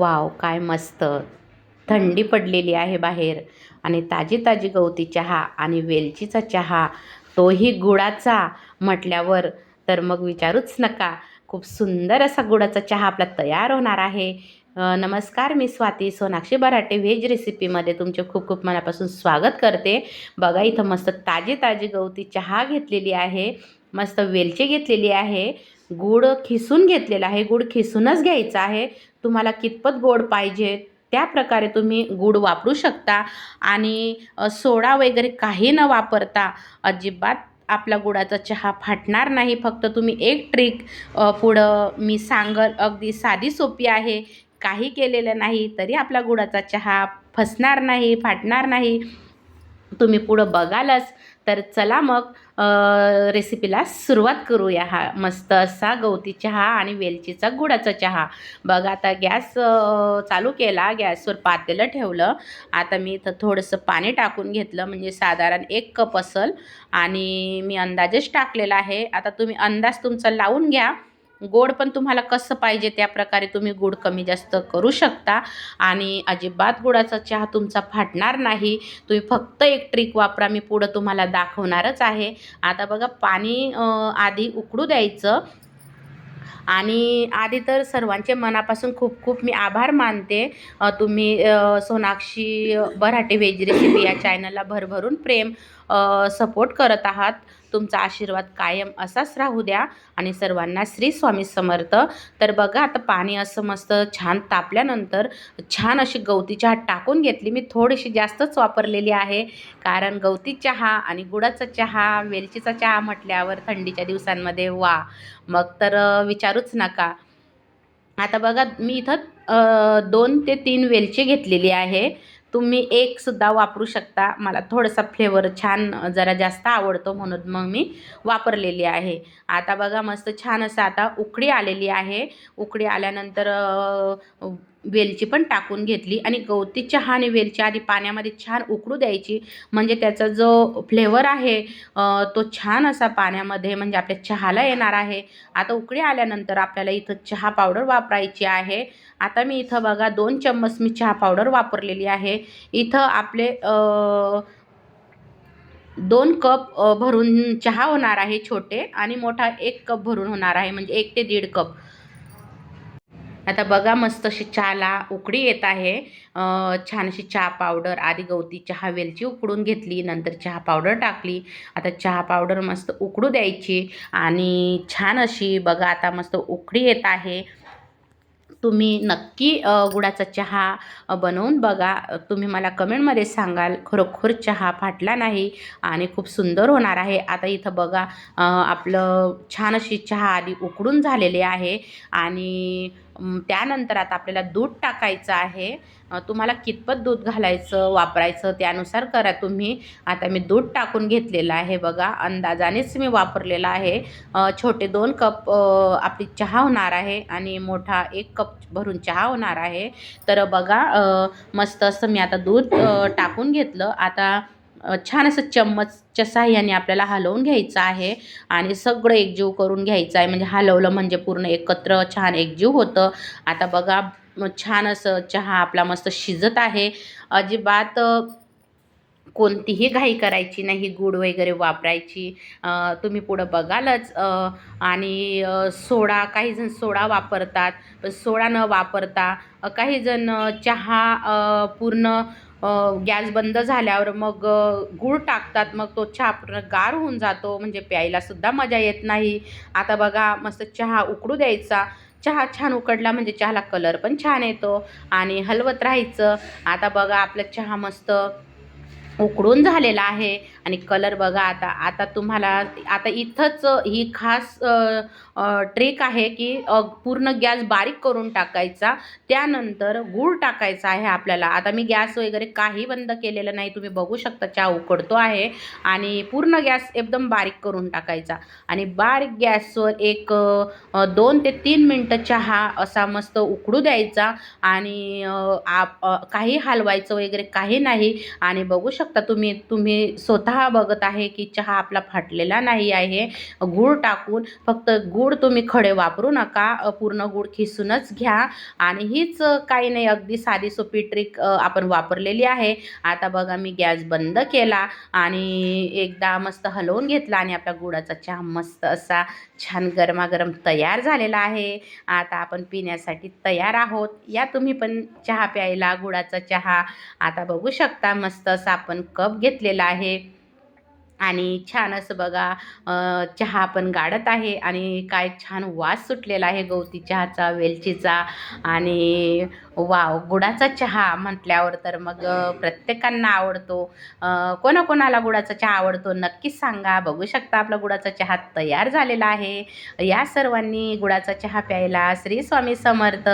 Wow काय मस्त. थंडी पडलेली आहे बाहेर. आणि ताजी ताजी गवती चहा आणि वेलचीचा चहा तोही गुळाचा म्हटल्यावर तर मग विचारूच नका. खूप सुंदर असा गुळाचा चहा आपला तयार होणार आहे. नमस्कार मी स्वाती सोनाक्षी बराटे व्हेज रेसिपीमध्ये तुमचे खूप खूप मनापासून स्वागत करते. बघा इथं मस्त ताजी ताजी गवती चहा घेतलेली आहे. मस्त वेलची घेतलेली आहे. गूळ खिसून घेतलेला आहे. गूळ खिसूनच घ्यायचा आहे. तुम्हाला कितपत गोड पाहिजे त्या प्रकारे तुम्ही गूळ वापरू शकता. आणि सोडा वगैरे काही न वापरता अजिबात आपला गुळाचा चहा फाटणार नाही. फक्त तुम्ही एक ट्रिक पुढं मी सांगल अगदी साधी सोपी आहे. काही केलेलं नाही तरी आपला गुळाचा चहा फसणार नाही फाटणार नाही. तुम्ही पुढं बघालच. तर चला मग रेसिपीला सुरुवात करूया हा मस्त असा गवती चहा आणि वेलचीचा गुळाचा चहा. बघा आता गॅस चालू केला गॅसवर पातेलं ठेवलं. आता मी इथं थोडंसं पाणी टाकून घेतलं म्हणजे साधारण एक कप असेल. आणि मी अंदाजच टाकलेला आहे. आता तुम्ही अंदाज तुमचा लावून घ्या. गोड पण तुम्हाला कसं पाहिजे त्या प्रकारे तुम्ही गोड कमी जास्त करू शकता. आणि अजिबात गुळाचा चहा तुमचा फाटणार नाही. तुम्ही फक्त एक ट्रिक वापरा मी पुढं तुम्हाला दाखवणारच आहे. आता बघा पाणी आधी उकडू द्यायचं. आणि आधी तर सर्वांचे मनापासून खूप खूप मी आभार मानते. तुम्ही सोनाक्षी बराटे व्हेज रेसिपी या चॅनलला भरभरून प्रेम. सपोर्ट करत आहात. तुमचा आशीर्वाद कायम असाच राहू द्या. आणि सर्वांना श्री स्वामी समर्थ. तर बघा आता पाणी असं मस्त छान तापल्यानंतर छान अशी गवती चहा टाकून घेतली. मी थोडीशी जास्तच वापरलेली आहे. कारण गवती चहा आणि गुळाचा चहा वेलचीचा चहा म्हटल्यावर थंडीच्या दिवसांमध्ये वा. मग तर विचारूच नका. आता बघा मी इथं दोन ते तीन वेलची घेतलेली आहे. तुम्ही एकसुद्धा वापरू शकता. मला थोडासा फ्लेवर छान जरा जास्त आवडतो म्हणून मग मी वापरलेली आहे. आता बघा मस्त छान असं आता उकडी आलेली आहे. उकडी आल्यानंतर वेलची पण टाकून घेतली आणि गवती चहा आणि वेलची आधी पाण्यामध्ये छान उकळू द्यायची. म्हणजे त्याचा जो फ्लेवर आहे तो छान असा पाण्यामध्ये म्हणजे आपल्या चहाला येणार आहे. आता उकळी आल्यानंतर आपल्याला इथं चहा पावडर वापरायची आहे. आता मी इथं बघा दोन चम्मच मी चहा पावडर वापरलेली आहे. इथं आपले दोन कप भरून चहा होणार आहे छोटे आणि मोठा एक कप भरून होणार आहे. म्हणजे एक ते दीड कप. आता बघा मस्त अशी चहाला उकडी येत आहे. छान अशी चहा पावडर आधी गवती चहा वेलची उकडून घेतली नंतर चहा पावडर टाकली. आता चहा पावडर मस्त उकडू द्यायची आणि छान अशी बघा आता मस्त उकडी येत आहे. तुम्ही नक्की गुळाचा चहा बनवून बघा. तुम्ही मला कमेंटमध्ये सांगाल खरोखर चहा फाटला नाही आणि खूप सुंदर होणार आहे. आता इथं बघा आपलं छान अशी चहा आधी उकडून झालेली आहे आणि त्यानंतर आता आपल्याला दूध टाकायचं आहे. तुम्हाला कितपत दूध घालायचं वापरायचं त्यानुसार करा तुम्ही. आता मी दूध टाकून घेतलेलं आहे बघा. अंदाजानेच मी वापरलेलं आहे. छोटे दोन कप आपली चहा होणार आहे आणि मोठा एक कप भरून चहा होणार आहे. तर बघा मस्त असं मी आता दूध टाकून घेतलं. आता छान असं चम्मचच्या साह्याने आपल्याला हलवून घ्यायचं आहे. आणि सगळं एकजीव करून घ्यायचं आहे. म्हणजे हलवलं म्हणजे पूर्ण एकत्र छान एकजीव होतं. आता बघा छान असं चहा आपला मस्त शिजत आहे. अजिबात कोणतीही घाई करायची नाही. गूळ वगैरे वापरायची. तुम्ही पुढं बघालच. आणि सोडा काही जण सोडा वापरतात पण सोडा न वापरता काही जण चहा पूर्ण गॅस बंद झाल्यावर मग गूळ टाकतात मग तो चहा पूर्ण गार होऊन जातो म्हणजे प्यायलासुद्धा मजा येत नाही. आता बघा मस्त चहा उकडू द्यायचा. चहा छान उकडला म्हणजे चहाला कलर पण छान येतो आणि हलवत राहायचं. आता बघा आपला चहा मस्त उकडून झालेला आहे. आणि कलर बघा आता. आता तुम्हाला आता इथंच ही खास ट्रिक आहे की पूर्ण गॅस बारीक करून टाकायचा. त्यानंतर गूळ टाकायचा आहे आपल्याला. आता मी गॅस वगैरे काही बंद केलेलं नाही. तुम्ही बघू शकता चहा उकडतो आहे आणि पूर्ण गॅस एकदम बारीक करून टाकायचा. आणि बारीक गॅसवर एक दोन ते तीन मिनटं चहा असा मस्त उकडू द्यायचा आणि आप काही हलवायचं वगैरे काही नाही. आणि बघू शकता तुम्ही तुम्ही स्वतः स्वतः बघत आहे की चहा आपला फाटलेला नाही आहे. गूळ टाकून फक्त गूळ तुम्ही खडे वापरू नका. पूर्ण गूळ खिसूनच घ्या. आणि हीच काही नाही अगदी साधी सोपी ट्रिक आपण वापरलेली आहे. आता बघा मी गॅस बंद केला आणि एकदा मस्त हलवून घेतला आणि आपला गुळाचा चहा मस्त असा छान गरमागरम तयार झालेला आहे. आता आपण पिण्यासाठी तयार आहोत. या तुम्ही पण चहा प्यायला गुळाचा चहा आता बघू शकता. मस्त असा आपण कप घेतलेला आहे. आणि छान असं बघा चहा पण गाडत आहे आणि काय छान वास सुटलेला आहे गवती चहाचा वेलचीचा आणि वाव गुडाचा चहा म्हटल्यावर तर मग प्रत्येकांना आवडतो. कोणाकोणाला गुडाचा चहा आवडतो नक्कीच सांगा. बघू शकता आपला गुडाचा चहा तयार झालेला आहे. या सर्वांनी गुडाचा चहा प्यायला श्री स्वामी समर्थ.